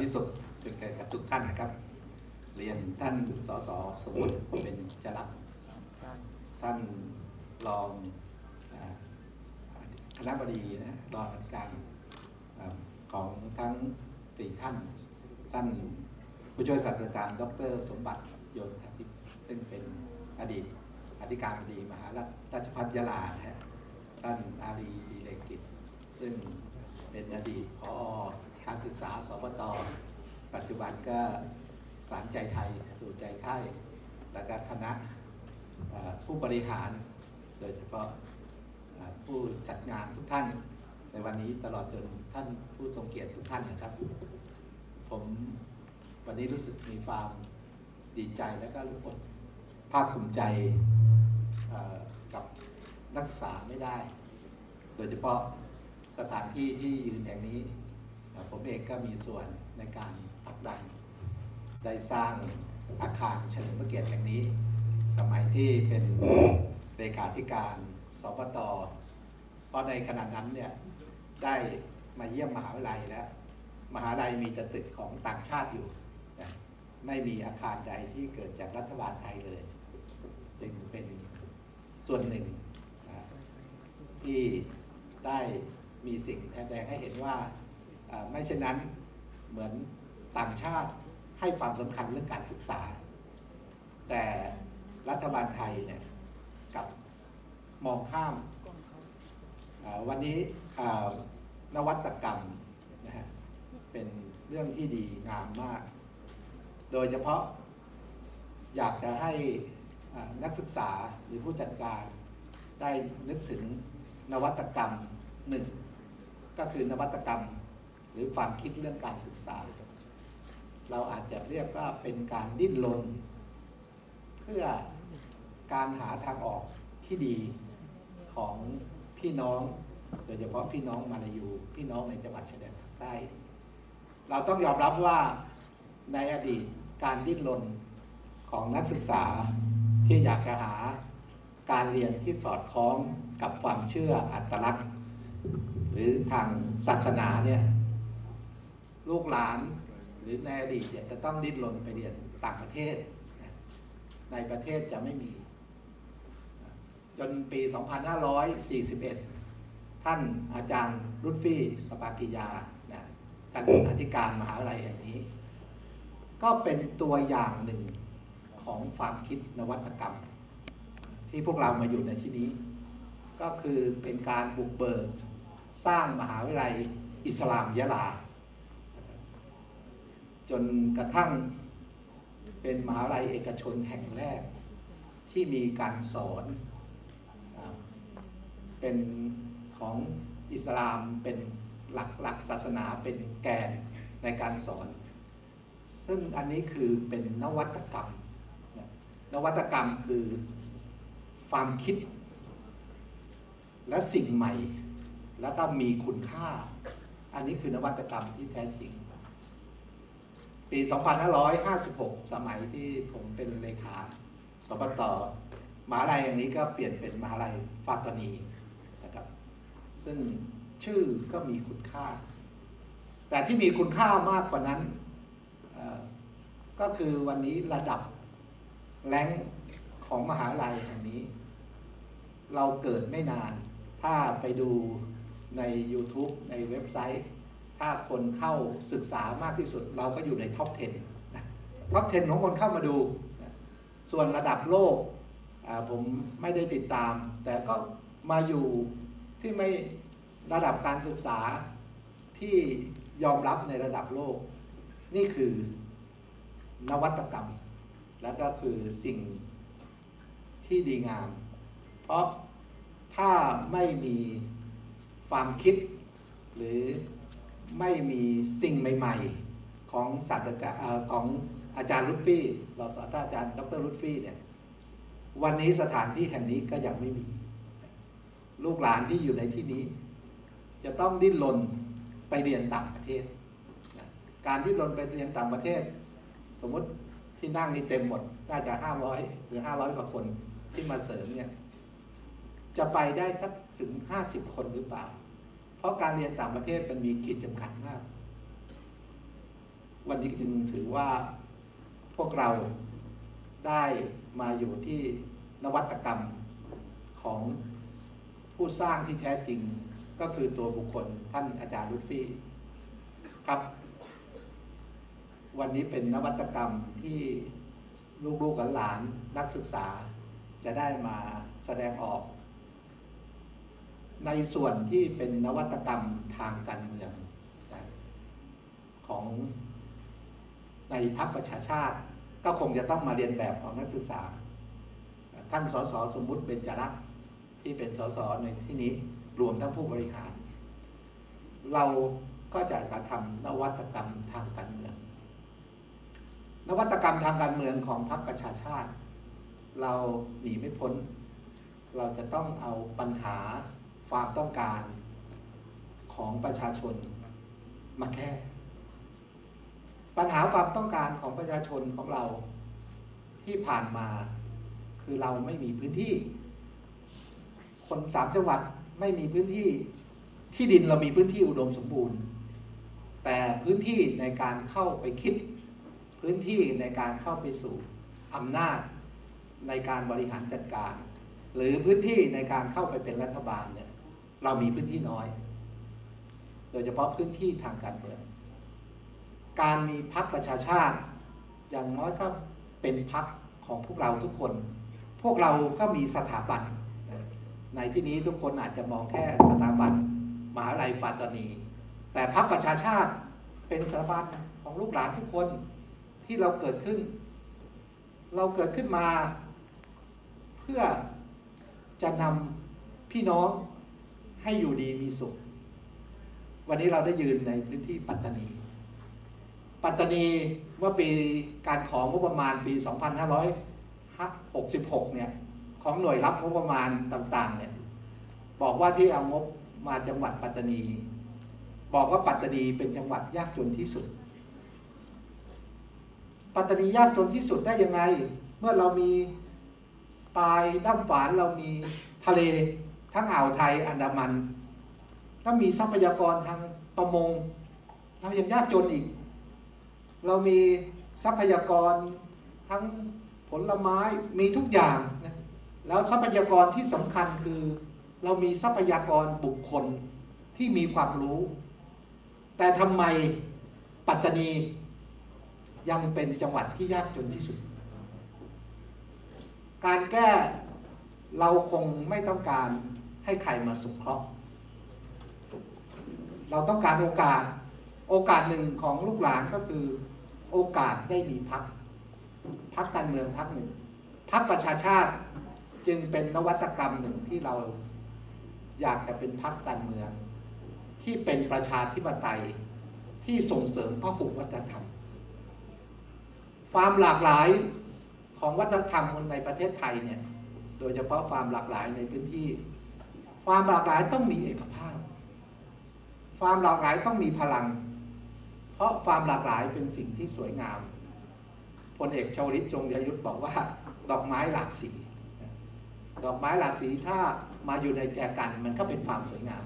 ธิสุขจุดแก่กับทุกท่านนะครับ เรียนท่านสสสมมติเป็นจรักท่านรองคณะบดีนะรองอการของทั้งสี่ท่าน ท่านผู้ช่วยศาสตราจารย์ ดร สมบัติโยนทิพย์ซึ่งเป็นอดีตอธิการบดีมหาราชพัฒยาลานะฮะท่านอารีดีเลกิจซึ่งเป็นอดีตพอ การศึกษาสปตปัจจุบันก็สารใจไทยสู่ใจไทยแล้วก็คณะผู้บริหาร โดยเฉพาะผู้จัดงานทุกท่าน ในวันนี้ตลอดจนท่านผู้ทรงเกียรติทุกท่านนะครับ ผมวันนี้รู้สึกมีความดีใจและก็รู้สึกภาคภูมิใจกับนักศึกษาไม่ได้ โดยเฉพาะสถานที่ที่ยืนแห่งนี้ ผมเองก็มีส่วนในการผลักดัน ได้สร้างอาคารเฉลิมพระเกียรติแห่งนี้ สมัยที่เป็นเลขาธิการสปตเพราะในขณะนั้นเนี่ยได้มาเยี่ยมมหาวิทยาลัยแล้ว มหาวิทยาลัยมีแต่ตึกของต่างชาติอยู่ ไม่มีอาคารใดที่เกิดจากรัฐบาลไทยเลย จึงเป็นส่วนหนึ่งที่ได้มีสิ่งแสดงให้เห็นว่า ไม่เช่นนั้นเหมือนต่างชาติให้ความสำคัญเรื่องการศึกษา แต่รัฐบาลไทยเนี่ยกลับมองข้ามวันนี้นวัตกรรมนะฮะเป็นเรื่องที่ดีงามมาก โดยเฉพาะอยากจะให้นักศึกษาหรือผู้จัดการได้นึกถึงนวัตกรรมหนึ่งก็คือนวัตกรรม หรือความคิดเรื่องการศึกษา เราอาจจะเรียกว่าเป็นการดิ้นรนเพื่อการหาทางออกที่ดีของพี่น้องโดยเฉพาะพี่น้องมาลายูพี่น้องในจังหวัดชายแดนภาคใต้ เราต้องยอมรับว่าในอดีตการดิ้นรนของนักศึกษาที่อยากจะหาการเรียนที่สอดคล้องกับความเชื่ออัตลักษณ์ หรือทางศาสนาเนี่ย ลูกหลาน หรือในอดีตเนี่ยจะต้องดิ้นรนไปเรียนต่างประเทศ ในประเทศจะไม่มี จนปี 2541 ท่านอาจารย์รุตฟี่สปากิยานะท่านอธิการมหาวิทยาลัยแห่งนี้ ก็เป็นตัวอย่างหนึ่งของความคิดนวัตกรรม ที่พวกเรามาอยู่ในที่นี้ ก็คือเป็นการบุกเบิกสร้างมหาวิทยาลัยอิสลามยะลา จนกระทั่งเป็นมหาวิทยาลัยเอกชนแห่งแรก ที่มีการสอนเป็นของอิสลามเป็นหลักหลักศาสนาเป็นแกนในการสอน ซึ่งอันนี้คือเป็นนวัตกรรมนะนวัตกรรมคือความคิด และสิ่งใหม่ แล้วก็มีคุณค่า อันนี้คือนวัตกรรมที่แท้จริง ปี 2556 สมัยที่ผมเป็นเลขาสปตมหาลัยอย่างนี้ก็เปลี่ยนเป็นมหาลัยฟาตานีนะครับ ซึ่งชื่อก็มีคุณค่า แต่ที่มีคุณค่ามากกว่านั้น ก็คือวันนี้ระดับแรงของมหาลัยแห่งนี้ เราเกิดไม่นาน ถ้าไปดูใน YouTube ในเว็บไซต์ ถ้าคนเข้าศึกษามากที่สุด เราก็อยู่ในท็อป 10นะท็อป 10 ของคนเข้ามาดูนะส่วนระดับโลกผมไม่ได้ติดตาม แต่ก็มาอยู่ที่ไม่ระดับการศึกษาที่ยอมรับในระดับโลก นี่คือนวัตกรรม และก็คือสิ่งที่ดีงาม เพราะถ้าไม่มีความคิดหรือ ไม่มีสิ่งใหม่ๆ ของศาสตราจารย์ของอาจารย์ลุตฟี่รองศาสตราจารย์ดรลุตฟี่เนี่ยวันนี้สถานที่แห่งนี้ก็ยังไม่มี ลูกหลานที่อยู่ในที่นี้ จะต้องดิ้นรนไปเรียนต่างประเทศ การดิ้นรนไปเรียนต่างประเทศ สมมติที่นั่งนี่เต็มหมด น่าจะห้าร้อยหรือห้าร้อยกว่าคนที่มาเสริมเนี่ยจะไปได้สักถึงห้าสิบคนหรือเปล่า เพราะการเรียนต่างประเทศมันมีขีดจำกัดมาก วันนี้จึงถือว่าพวกเราได้มาอยู่ที่นวัตกรรมของผู้สร้างที่แท้จริงก็คือตัวบุคคลท่านอาจารย์ลุตฟี่ครับ วันนี้เป็นนวัตกรรมที่ลูกๆหลานนักศึกษาจะได้มาแสดงออก ในส่วนที่เป็นนวัตกรรมทางการเมืองนะของในพรรคประชาชาติ ก็คงจะต้องมาเรียนแบบของนักศึกษา ท่านสสสมมุติเป็นจรักที่เป็นสสในที่นี้รวมทั้งผู้บริหาร เราก็จะกระทำนวัตกรรมทางการเมือง นวัตกรรมทางการเมืองของพรรคประชาชาติ เราหนีไม่พ้น เราจะต้องเอาปัญหา ความต้องการของประชาชนมาแก้ปัญหาความต้องการของประชาชนของเราที่ผ่านมาคือเราไม่มีพื้นที่ คนสามจังหวัดไม่มีพื้นที่ที่ดินเรามีพื้นที่อุดมสมบูรณ์ แต่พื้นที่ในการเข้าไปคิด พื้นที่ในการเข้าไปสู่อำนาจในการบริหารจัดการ หรือพื้นที่ในการเข้าไปเป็นรัฐบาลเนี่ย เรามีพื้นที่น้อย โดยเฉพาะพื้นที่ทางการเมือง การมีพักประชาชาติ อย่างน้อยก็เป็นพักของพวกเราทุกคน พวกเราก็มีสถาบัน ในที่นี้ทุกคนอาจจะมองแค่สถาบันมหาลัยฟาตานี แต่พักประชาชาติเป็นสถาบันของลูกหลานทุกคนที่เราเกิดขึ้น เราเกิดขึ้นมา เพื่อจะนำพี่น้อง ให้อยู่ดีมีสุข วันนี้เราได้ยืนในพื้นที่ปัตตานี ปัตตานีเมื่อปีการของงบประมาณปี 2566 เนี่ย ของหน่วยรับงบประมาณต่างๆ เนี่ย บอกว่าที่เอางบมาจังหวัดปัตตานี บอกว่าปัตตานีเป็นจังหวัดยากจนที่สุด ปัตตานียากจนที่สุดได้ยังไง เมื่อเรามีปลายด้ามฝานเรามีทะเล ทั้งอ่าวไทยอันดามัน ถ้ามีทรัพยากรทางประมงเรายังยากจนอีก เรามีทรัพยากรทั้งผลไม้มีทุกอย่างนะแล้วทรัพยากรที่สำคัญคือ เรามีทรัพยากรบุคคลที่มีความรู้ แต่ทำไมปัตตานียังเป็นจังหวัดที่ยากจนที่สุด การแก้เราคงไม่ต้องการ ให้ใครมาสงเคราะห์ เราต้องการโอกาส โอกาสหนึ่งของลูกหลานก็คือโอกาสได้มีพัก พักการเมืองพักหนึ่ง พักประชาชาติจึงเป็นนวัตกรรมหนึ่งที่เราอยากจะเป็นพักการเมือง ที่เป็นประชาธิปไตยที่ส่งเสริมพหุวัฒนธรรม ความหลากหลายของวัฒนธรรมในประเทศไทยเนี่ย โดยเฉพาะความหลากหลายในพื้นที่ ความหลากหลายต้องมีเอกภาพ ความหลากหลายต้องมีพลัง เพราะความหลากหลายเป็นสิ่งที่สวยงามพลเอกชวลิตจงยยุทธบอกว่า ดอกไม้หลากสี ดอกไม้หลากสีถ้ามาอยู่ในแจกันมันก็เป็นความสวยงาม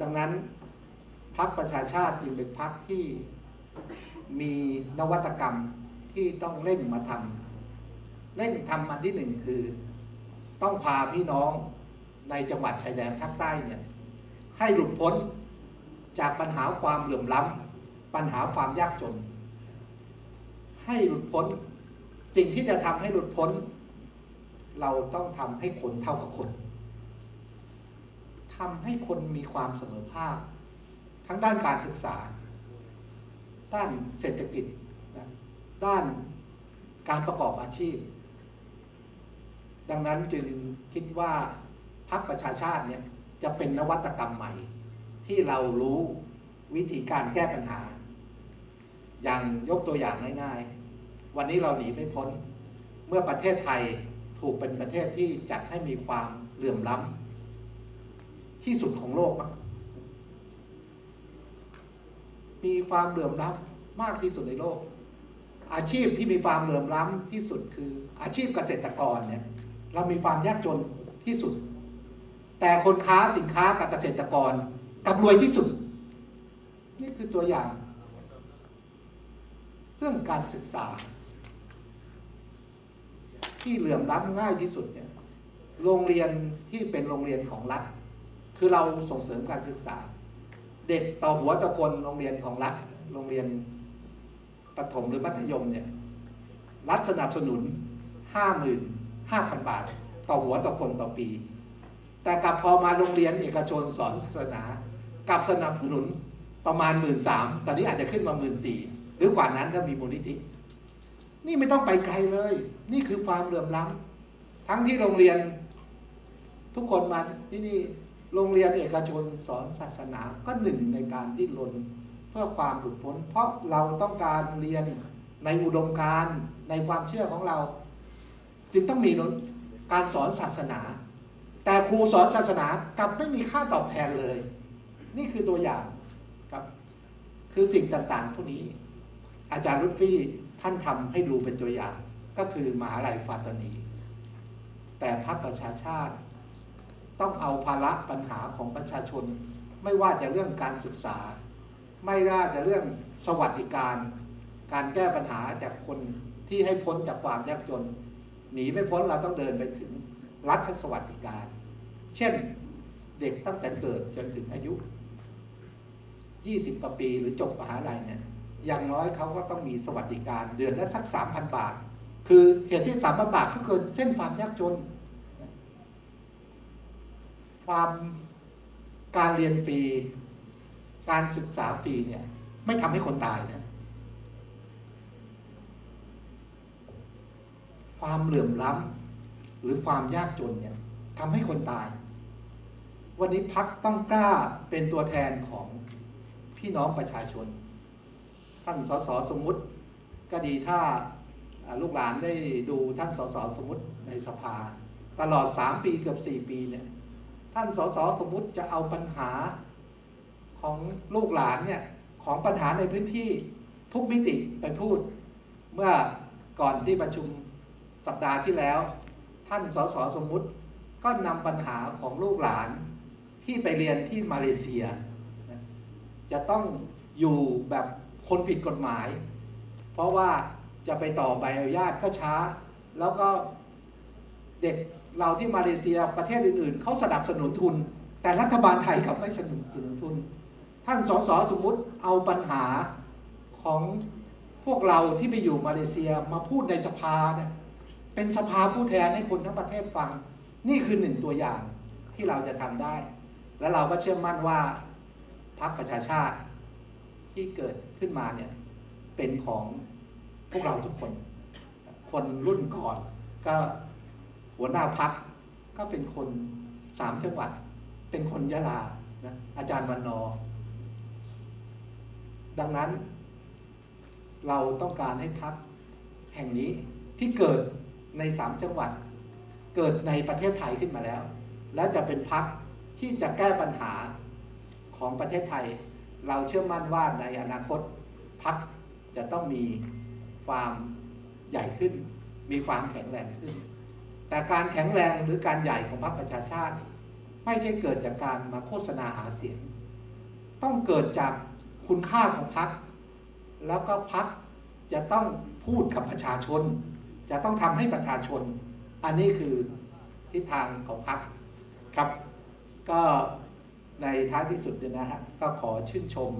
ดังนั้นพรรคประชาชาติจึงเป็นพรรคที่มีนวัตกรรมที่ต้องเร่งมาทำเร่งทำอันที่หนึ่งคือ ต้องพาพี่น้องในจังหวัดชายแดนภาคใต้เนี่ยให้หลุดพ้นจากปัญหาความเหลื่อมล้ำปัญหาความยากจน ให้หลุดพ้นสิ่งที่จะทำให้หลุดพ้น เราต้องทำให้คนเท่ากับคนทำให้คนมีความเสมอภาค ทั้งด้านการศึกษา ด้านเศรษฐกิจ ด้านการประกอบอาชีพ ดังนั้นจึงคิดว่าพรรคประชาชาติเนี่ยจะเป็นนวัตกรรมใหม่ ที่เรารู้วิธีการแก้ปัญหา อย่างยกตัวอย่างง่ายๆ วันนี้เราหนีไม่พ้น เมื่อประเทศไทยถูกเป็นประเทศที่จัดให้มีความเหลื่อมล้ำที่สุดของโลก มีความเหลื่อมล้ำมากที่สุดในโลก อาชีพที่มีความเหลื่อมล้ำที่สุดคืออาชีพเกษตรกรเนี่ย เรามีความยากจนที่สุด แต่คนค้าสินค้ากับเกษตรกรกับรวยที่สุด นี่คือตัวอย่าง เรื่องการศึกษา ที่เหลื่อมล้ำง่ายที่สุดเนี่ยโรงเรียนที่เป็นโรงเรียนของรัฐ คือเราส่งเสริมการศึกษา เด็กต่อหัวต่อคนโรงเรียนของรัฐ โรงเรียนประถมหรือมัธยมเนี่ยรัฐสนับสนุนห้าหมื่น ห้าพันบาท ต่อหัวต่อคนต่อปี แต่กลับพอมาโรงเรียนเอกชนสอนศาสนากลับสนับสนุนประมาณหมื่นสามตอนนี้อาจจะขึ้นมาหมื่นสี่หรือกว่านั้นถ้ามีมูลนิธิ นี่ไม่ต้องไปไกลเลย นี่คือความเหลื่อมล้ำทั้งที่โรงเรียนทุกคนมาที่นี่โรงเรียนเอกชนสอนศาสนาก็หนึ่งในการดิ้นรนเพื่อความหลุดพ้น เพราะเราต้องการเรียนในอุดมการณ์ในความเชื่อของเรา จึงต้องมีการสอนศาสนา แต่ครูสอนศาสนากลับไม่มีค่าตอบแทนเลย นี่คือตัวอย่างครับ คือสิ่งต่างๆพวกนี้ อาจารย์รุตฟี่ท่านทำให้ดูเป็นตัวอย่าง ก็คือมหาลัยฟาตานี แต่พรรคประชาชาติ ต้องเอาภาระปัญหาของประชาชน ไม่ว่าจะเรื่องการศึกษา ไม่ว่าจะเรื่องสวัสดิการ การแก้ปัญหาจากคนที่ให้พ้นจากความยากจน หนีไม่พ้นเราต้องเดินไปถึงรัฐสวัสดิการ เช่นเด็กตั้งแต่เกิดจนถึงอายุ 20กว่าปีหรือจบมหาลัยเนี่ยอย่างน้อยเขาก็ต้องมีสวัสดิการเดือนละสักสามพันบาท คือเหตุที่สามพันบาทก็คือเส้นความยากจน ความการเรียนฟรี การศึกษาฟรีเนี่ย ไม่ทำให้คนตายนะ ความเหลื่อมล้ำหรือความยากจนเนี่ยทำให้คนตาย วันนี้พักต้องกล้าเป็นตัวแทนของพี่น้องประชาชน ท่านสสสมมุติก็ดีถ้าลูกหลานได้ดูท่านสสสมมุติในสภา ตลอดสามปีเกือบสี่ปีเนี่ยท่านสสสมมุติจะเอาปัญหาของลูกหลานเนี่ยของปัญหาในพื้นที่ทุกมิติไปพูด เมื่อก่อนที่ประชุม สัปดาห์ที่แล้ว ท่านสสสมมุติก็นำปัญหาของลูกหลานที่ไปเรียนที่มาเลเซีย จะต้องอยู่แบบคนผิดกฎหมาย เพราะว่าจะไปต่อใบอนุญาตก็ช้า แล้วก็เด็กเราที่มาเลเซียประเทศอื่นๆเขาสนับสนุนทุน แต่รัฐบาลไทยกับไม่สนับสนุนทุน ท่านสสสมมุติเอาปัญหาของพวกเราที่ไปอยู่มาเลเซียมาพูดในสภาเนี่ย เป็นสภาผู้แทนให้คนทั้งประเทศฟัง นี่คือหนึ่งตัวอย่างที่เราจะทำได้ และเราก็เชื่อมั่นว่าพรรคประชาชาติที่เกิดขึ้นมาเนี่ยเป็นของพวกเราทุกคน คนรุ่นก่อนก็หัวหน้าพักก็เป็นคนสามจังหวัด เป็นคนยะลานะอาจารย์วันนอ ดังนั้น เราต้องการให้พักแห่งนี้ที่เกิด ในสามจังหวัด เกิดในประเทศไทยขึ้นมาแล้ว และจะเป็นพักที่จะแก้ปัญหาของประเทศไทย เราเชื่อมั่นว่าในอนาคตพักจะต้องมีความใหญ่ขึ้น มีความแข็งแรงขึ้น แต่การแข็งแรงหรือการใหญ่ของพรรคประชาชาติ ไม่ใช่เกิดจากการมาโฆษณาหาเสียง ต้องเกิดจากคุณค่าของพรรคแล้วก็พรรคจะต้องพูดกับประชาชน จะต้องทำให้ประชาชน อันนี้คือทิศทางของพรรคครับ ก็ในท้ายที่สุดเนี่ยนะฮะก็ขอชื่นชม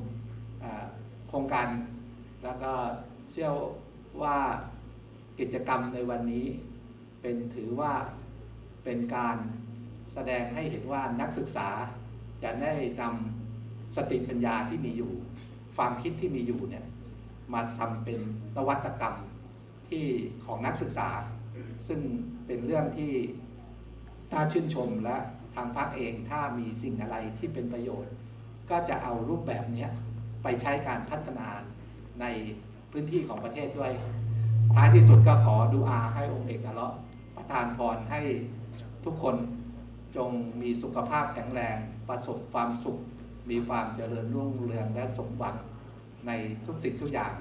โครงการ แล้วก็เชื่อว่ากิจกรรมในวันนี้ เป็นถือว่าเป็นการแสดงให้เห็นว่านักศึกษาจะได้นำสติปัญญาที่มีอยู่ ความคิดที่มีอยู่เนี่ยมาทำเป็นนวัตกรรม ที่ของนักศึกษา ซึ่งเป็นเรื่องที่น่าชื่นชมและทางพรรคเองถ้ามีสิ่งอะไรที่เป็นประโยชน์ ก็จะเอารูปแบบนี้ไปใช้การพัฒนาในพื้นที่ของประเทศด้วย ท้ายที่สุดก็ขอดูอาให้องค์เอกอัลเลาะห์ประทานพรให้ทุกคนจงมีสุขภาพแข็งแรง ประสบความสุข มีความเจริญรุ่งเรืองและสมหวังในทุกสิ่งทุกอย่าง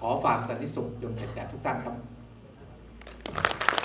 ขอฝากสันติสุขจงเกิดแก่ทุกท่านครับ